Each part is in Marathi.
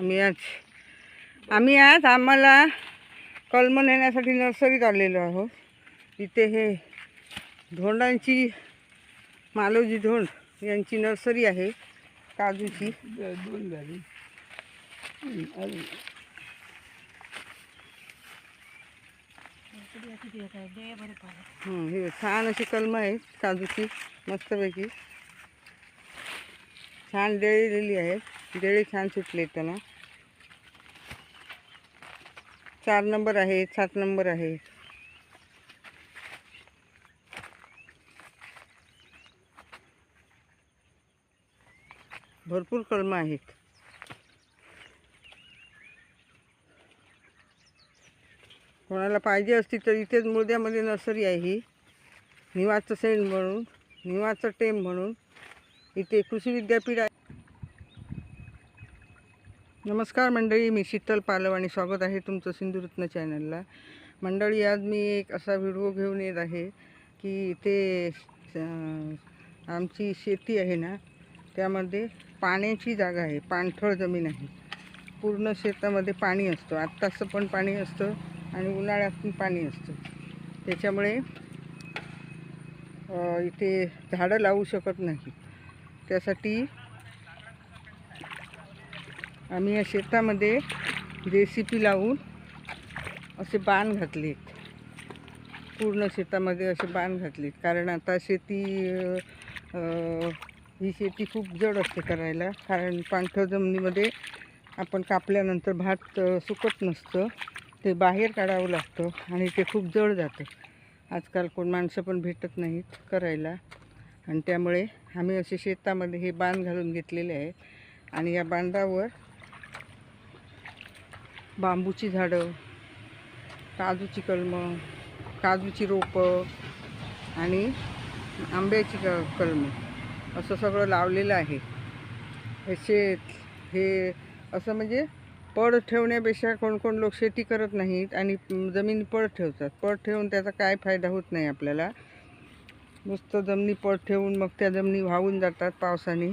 आम्ही आज आम्ही आज आम्हाला कलम नेण्यासाठी नर्सरीत आलेलो आहोत. इथे हे धोंडांची मालोजी धोंड यांची नर्सरी आहे काजूची. दोन झाली हे छान अशी कलमं आहेत काजूची मस्तपैकी. छान डेळलेली आहेत. डेळे छान सुटले आहेत त्यांना. चार नंबर आहे सात नंबर आहे. भरपूर कलमं आहेत. कोणाला पाहिजे असती तर इथेच मुळद्यामध्ये नर्सरी आहे ही. निवाचं सेंट म्हणून निवाचं टेम म्हणून. इथे कृषी विद्यापीठ नमस्कार मंडळी मी शीतल पालव आणि स्वागत आहे तुमचं सिंधुरत्न चॅनलला. मंडळी आज मी एक असा व्हिडिओ घेऊन येत आहे की इथे आमची शेती आहे ना त्यामध्ये पाण्याची जागा आहे पाणथळ जमीन आहे. पूर्ण शेतामध्ये पाणी असतं आत्ताचं पण पाणी असतं आणि उन्हाळ्यात पण पाणी असतं. त्याच्यामुळे इथे झाडं लावू शकत नाही. त्यासाठी आम्ही या शेतामध्ये जे सी पी लावून असे बाण घातलेत. पूर्ण शेतामध्ये असे बाण घातलेत. कारण आता शेती ही शेती खूप जड असते करायला. कारण पाणथळ जमिनीमध्ये आपण कापल्यानंतर भात सुकत नसतं. ते बाहेर काढावं लागतं आणि ते खूप जड जातं. आजकाल कोण माणसं पण भेटत नाहीत करायला. आणि त्यामुळे आम्ही असे शेतामध्ये हे बांध घालून घेतलेले आहे. आणि या बांधावर बांबूची झाडं काजूची कलमं काजूची रोपं आणि आंब्याची क कलमं. असं सगळं लावलेलं आहे. हे शेत हे असं म्हणजे पड ठेवण्यापेक्षा कोण कोण लोक शेती करत नाहीत आणि जमीन पड ठेवतात. पड ठेवून त्याचा काय फायदा होत नाही आपल्याला. नुसतं जमिनी पड ठेवून मग त्या जमिनी वाहून जातात पावसाने.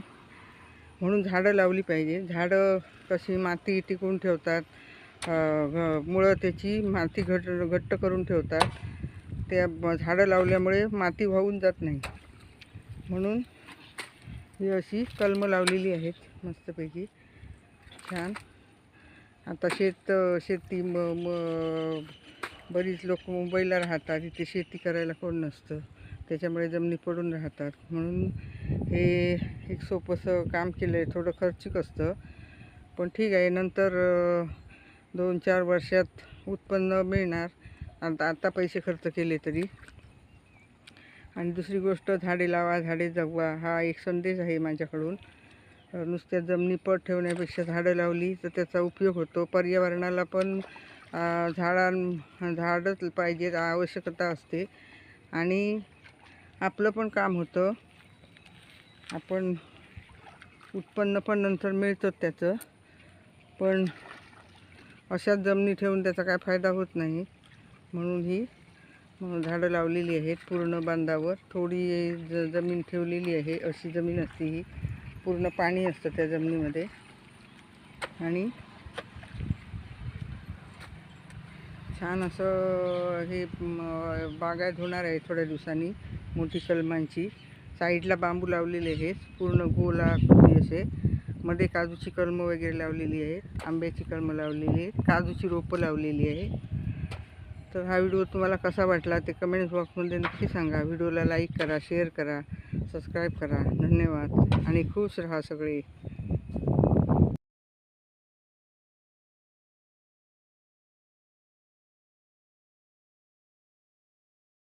म्हणून झाडं लावली पाहिजे. झाडं कशी माती टिकवून ठेवतात. मुळं त्याची माती घट घट्ट करून ठेवतात. त्या झाडं लावल्यामुळे माती वाहून जात नाही. म्हणून ही अशी कलमं लावलेली आहेत मस्तपैकी. छान. आता शेत शेती म म बरीच लोक मुंबईला राहतात. इथे शेती करायला कोण नसतं. त्याच्यामुळे जमिनी पडून राहतात. म्हणून हे एक सोपंसं काम केलं आहे थोडं खर्चिक असतं. पण ठीक आहे. नंतर दोन चार वर्षात उत्पन्न मिळणार. आता आता पैसे खर्च केले तरी. आणि दुसरी गोष्ट झाडे लावा झाडे जगवा हा एक संदेश आहे माझ्याकडून. नुसत्या जमिनी पट ठेवण्यापेक्षा झाडं लावली तर त्याचा उपयोग होतो. पर्यावरणाला पण झाडां झाडच पाहिजेत आवश्यकता असते. आणि आपलं पण काम होतं. आपण उत्पन्न पण नंतर मिळतं त्याचं. पण अशाच जमिनी ठेवून त्याचा काय फायदा होत नाही. म्हणून ही झाडं लावलेली आहेत पूर्ण बांधावर. थोडी ज जमीन ठेवलेली आहे. अशी जमीन असते ही. पूर्ण पाणी असतं त्या जमिनीमध्ये. आणि छान असं हे बागायत होणार आहे थोड्या दिवसांनी मोठी कलमांची. साईडला बांबू लावलेले आहेत. पूर्ण गोलाकृती असे. मध्ये काजूची कलमं वगैरे लावलेली आहेत आंब्याची कलमं लावलेली आहेत काजूची रोपं लावलेली आहे. तर हा व्हिडिओ तुम्हाला कसा वाटला ते कमेंट्स बॉक्समध्ये नक्की सांगा. व्हिडिओला लाईक करा शेअर करा सबस्क्राईब करा. धन्यवाद आणि खुश राहा सगळे.